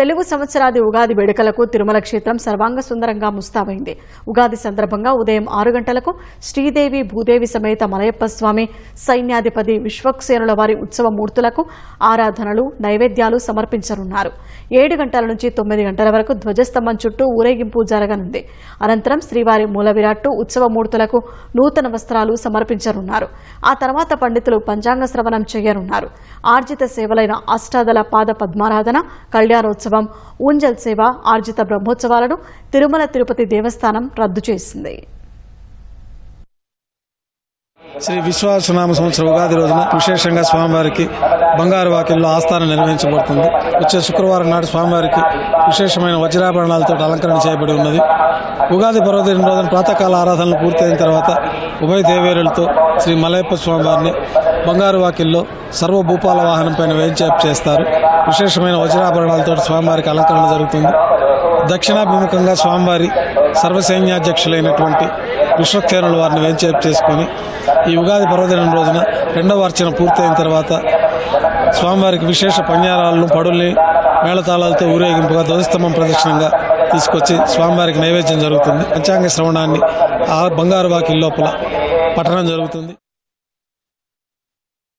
తెలుగు సంవత్సరాది ఉగాది వేడుకలకు తిరుమల క్షేత్రం సర్వాంగ సుందరంగా ముస్తాబైంది. ఉగాది సందర్భంగా ఉదయం ఆరు గంటలకు శ్రీదేవి భూదేవి సమేత మలయప్ప స్వామి సైన్యాధిపతి విశ్వక్సేనుల వారి ఉత్సవ మూర్తులకు ఆరాధనలు నైవేద్యాలు సమర్పించనున్నారు. ఏడు గంటల నుంచి తొమ్మిది గంటల వరకు ధ్వజస్తంభం చుట్టూ ఊరేగింపు జరగనుంది. అనంతరం శ్రీవారి మూల విరాట్టు ఉత్సవ మూర్తులకు నూతన వస్త్రాలు సమర్పించనున్నారు. ఆ తర్వాత పండితులు పంచాంగ శ్రవణం చేయనున్నారు. ఆర్జిత సేవలైన అష్టాదల పాద పద్మారాధన కళ్యాణోత్సవం ఊంజల్ సేవ ఆర్జిత బ్రహ్మోత్సవాలను తిరుమల తిరుపతి దేవస్థానం రద్దు చేసింది. శ్రీ విశ్వాసనామ సంవత్సర ఉగాది రోజున విశేషంగా స్వామివారికి బంగారు వాకిల్లో ఆస్థానం నిర్వహించబడుతుంది. వచ్చే శుక్రవారం నాడు స్వామివారికి విశేషమైన వజ్రాభరణాలతో అలంకరణ చేయబడి ఉన్నది. ఉగాది పర్వదిన రోజున ప్రాతకాల ఆరాధనలు పూర్తయిన తర్వాత ఉభయ దేవేరులతో శ్రీ మలయప్ప స్వామివారిని బంగారు వాకిల్లో సర్వభూపాల వాహనం పైన వేయించేపు చేస్తారు. విశేషమైన వజ్రాభరణాలతో స్వామివారికి అలంకరణ జరుగుతుంది. దక్షిణాభిముఖంగా స్వామివారి సర్వసైన్యాధ్యక్షులైనటువంటి విశ్వక్సేనుల వారిని వేంచేపు చేసుకొని ఈ ఉగాది పర్వదినం రోజున రెండవ అర్చన పూర్తయిన తర్వాత స్వామివారికి విశేష పంజారాలను పడుల్ని మేళతాళాలతో ఊరేగింపుగా ధ్వజస్తంభం ప్రదక్షిణంగా తీసుకొచ్చి స్వామివారికి నైవేద్యం జరుగుతుంది. పంచాంగ శ్రవణాన్ని ఆ బంగారు వాకిల్ లోపల పఠనం జరుగుతుంది.